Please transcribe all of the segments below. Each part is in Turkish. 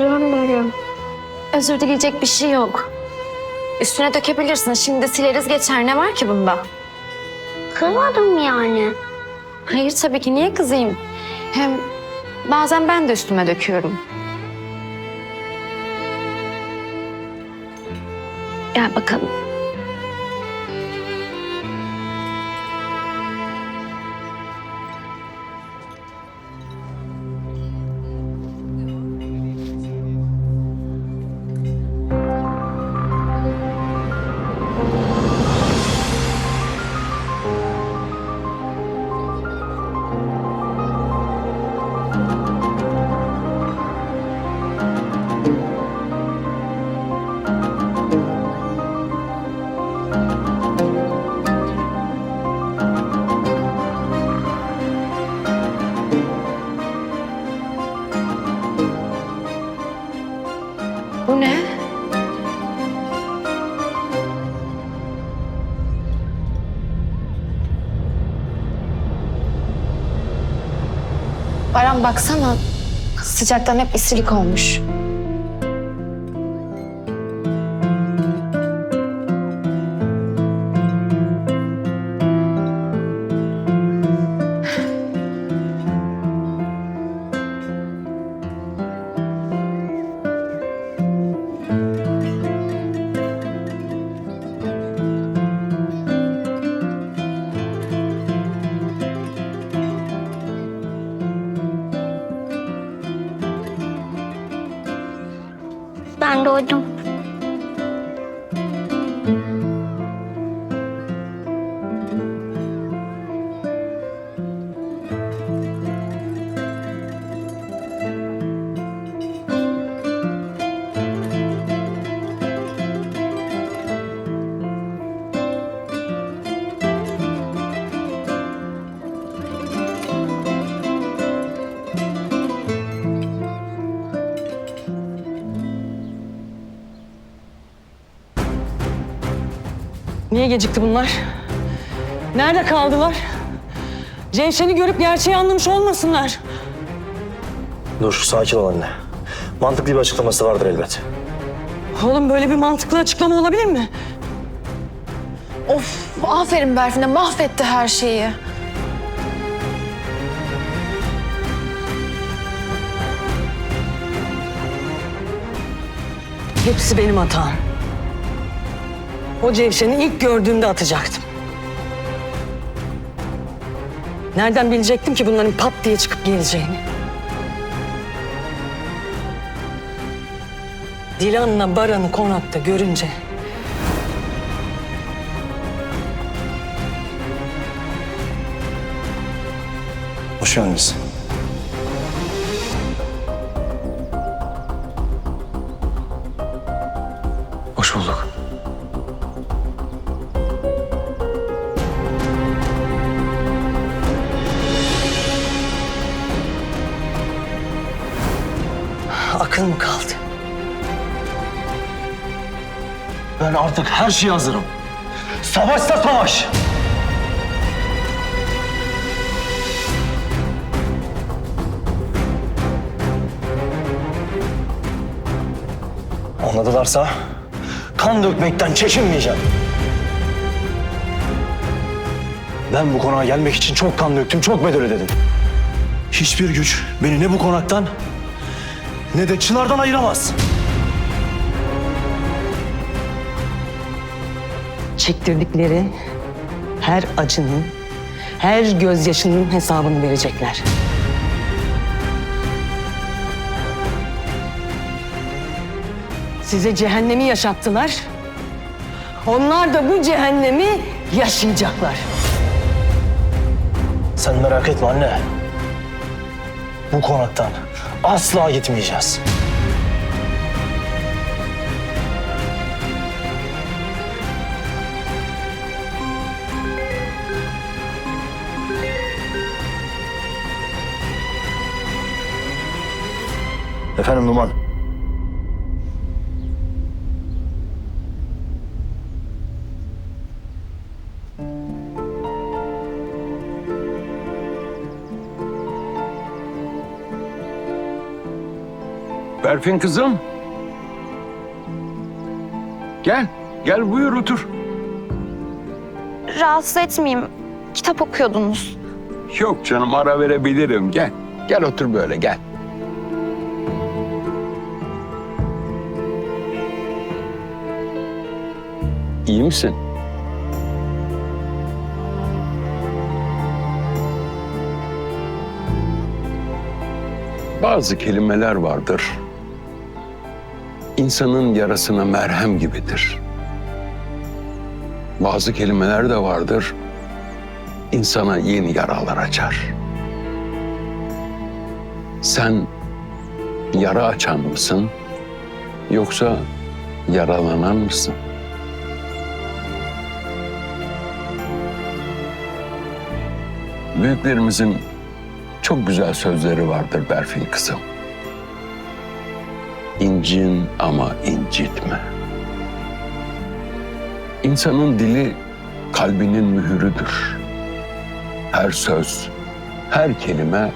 dilerim. Özür dileyecek bir şey yok. Üstüne dökebilirsin. Şimdi sileriz geçer. Ne var ki bunda? Kırmadım yani. Hayır tabii ki. Niye kızayım? Hem bazen ben de üstüme döküyorum. Gel bakalım. Baran baksana. Sıcaktan hep isilik olmuş. Ben doydum. Niye gecikti bunlar? Nerede kaldılar? Cevşen'i görüp gerçeği anlamış olmasınlar. Dur, sakin ol anne. Mantıklı bir açıklaması vardır elbet. Oğlum böyle bir mantıklı açıklama olabilir mi? Of aferin Berfin'e mahvetti her şeyi. Hepsi benim hatam. O Cevşen'i ilk gördüğümde atacaktım. Nereden bilecektim ki bunların pat diye çıkıp geleceğini? Dilan'la Baran'ı konakta görünce Hoş geldiniz. Akıl mı kaldı? Ben artık her şeye hazırım. Savaşsa savaş. Anladılarsa kan dökmekten çekinmeyeceğim. Ben bu konağa gelmek için çok kan döktüm, çok bedel ödedim. Hiçbir güç beni ne bu konaktan ne de Çınar'dan ayıramaz. Çektirdikleri her acının, her gözyaşının hesabını verecekler. Size cehennemi yaşattılar. Onlar da bu cehennemi yaşayacaklar. Sen merak etme anne. Bu konaktan asla gitmeyeceğiz. Efendim Numan. Berfin kızım, Gel, gel buyur otur. Rahatsız etmeyeyim. Kitap okuyordunuz. Yok canım ara verebilirim. Gel, gel otur böyle gel. İyi misin? Bazı kelimeler vardır. İnsanın yarasına merhem gibidir. Bazı kelimeler de vardır. insana yeni yaralar açar. Sen yara açan mısın? Yoksa yaralanan mısın? Büyüklerimizin çok güzel sözleri vardır Berfin kızım. İncin ama incitme. İnsanın dili kalbinin mühürüdür. Her söz, her kelime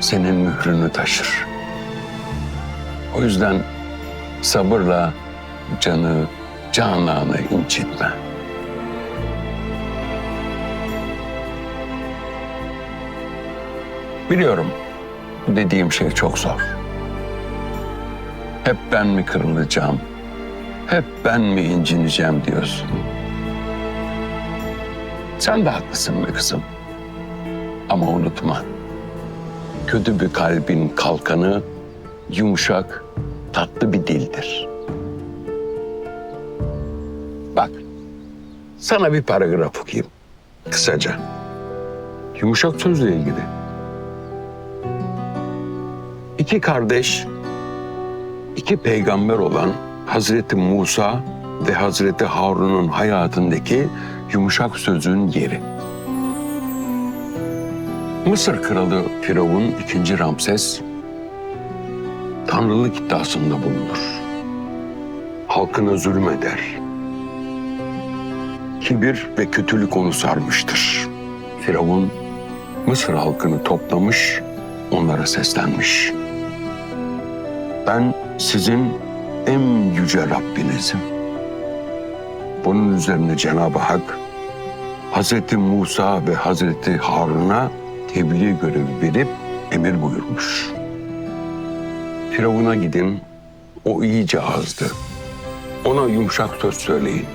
senin mührünü taşır. O yüzden sabırla canı, cananı incitme. Biliyorum dediğim şey çok zor. Hep ben mi kırılacağım? Hep ben mi incineceğim diyorsun. Sen de haklısın be kızım. Ama unutma. Kötü bir kalbin kalkanı yumuşak, tatlı bir dildir. Bak, sana bir paragraf okuyayım. Kısaca. Yumuşak sözle ilgili. İki kardeş, iki peygamber olan Hazreti Musa ve Hazreti Harun'un hayatındaki yumuşak sözün yeri. Mısır kralı Firavun II. Ramses tanrılık iddiasında bulunur. Halkına zulmeder. Kibir ve kötülük onu sarmıştır. Firavun Mısır halkını toplamış, onlara seslenmiş. Ben sizin en yüce Rabbinizim. Bunun üzerine Cenab-ı Hak Hazreti Musa ve Hazreti Harun'a tebliğ görevi verip emir buyurmuş. Firavun'a gidin, o iyice azdı. Ona yumuşak söz söyleyin.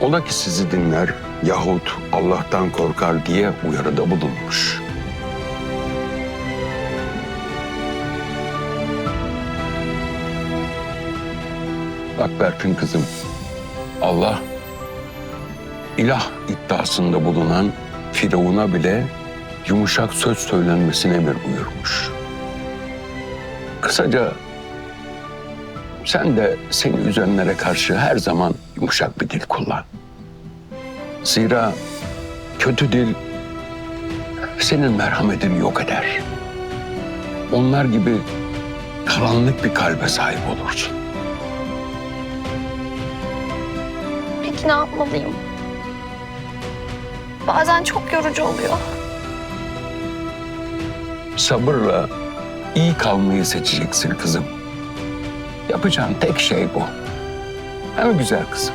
Ola ki sizi dinler yahut Allah'tan korkar diye uyarıda bulunmuş. Bak Berfin kızım, Allah ilah iddiasında bulunan Firavun'a bile yumuşak söz söylenmesine emir buyurmuş. Kısaca sen de seni üzenlere karşı her zaman yumuşak bir dil kullan. Zira kötü dil senin merhametini yok eder. Onlar gibi karanlık bir kalbe sahip olursun. Ne yapmalıyım? Bazen çok yorucu oluyor. Sabırla iyi kalmayı seçeceksin kızım. Yapacağın tek şey bu. Hem güzel kızım.